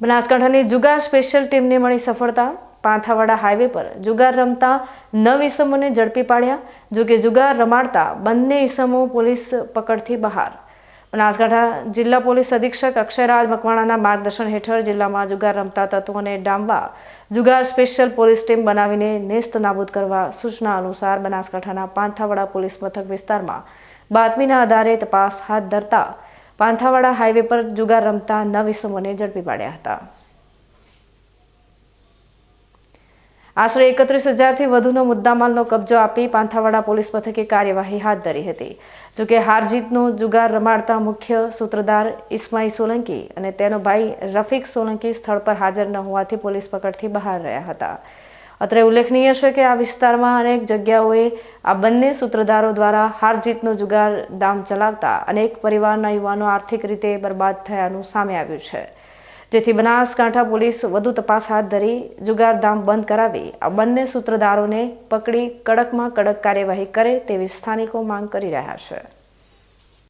બનાસકાંઠાની જુગાર સ્પેશિયલ ટીમને મળી સફળતા. પાંથાવાડા હાઈવે પર જુગાર રમતા નવ ઈસમોને ઝડપી પાડ્યા જોકે જુગાર રમાડતા બંને ઈસમો પોલીસ પકડથી બહાર. બનાસકાંઠા જિલ્લા પોલીસ અધિક્ષક અક્ષયરાજ મકવાણાના માર્ગદર્શન હેઠળ જિલ્લામાં જુગાર રમતા તત્વોને ડામવા જુગાર સ્પેશિયલ પોલીસ ટીમ બનાવીને નેસ્ત નાબૂદ કરવા સૂચના અનુસાર બનાસકાંઠાના પાંથાવાડા પોલીસ મથક વિસ્તારમાં બાતમીના આધારે તપાસ હાથ ધરતા પાંથાવાડા હાઈવે પર જુગાર રમતા નવ ઇસમોને ઝડપી પાડ્યા હતા. આશરે એકત્રીસ હજારથી વધુનો મુદ્દામાલનો કબજો આપી પાંથાવાડા પોલીસ મથકે કાર્યવાહી હાથ ધરી હતી. જોકે હારજીતનો જુગાર રમાડતા મુખ્ય સૂત્રધાર ઇસ્માઈ સોલંકી અને તેનો ભાઈ રફીક સોલંકી સ્થળ પર હાજર ન હોવાથી પોલીસ પકડથી બહાર રહ્યા હતા. અત્રે ઉલ્લેખનીય છે કે આ વિસ્તારમાં અનેક જગ્યાઓએ આ બંને સૂત્રધારો દ્વારા હાર જીતનો જુગાર દામ ચલાવતા અનેક પરિવારના યુવાનો આર્થિક રીતે બરબાદ થયાનું સામે આવ્યું છે. જેથી બનાસકાંઠા પોલીસ વધુ તપાસ હાથ ધરી જુગાર દામ બંધ કરાવી આ બંને સૂત્રધારોને પકડી કડકમાં કડક કાર્યવાહી કરે તેવી સ્થાનિકો માંગ કરી રહ્યા છે.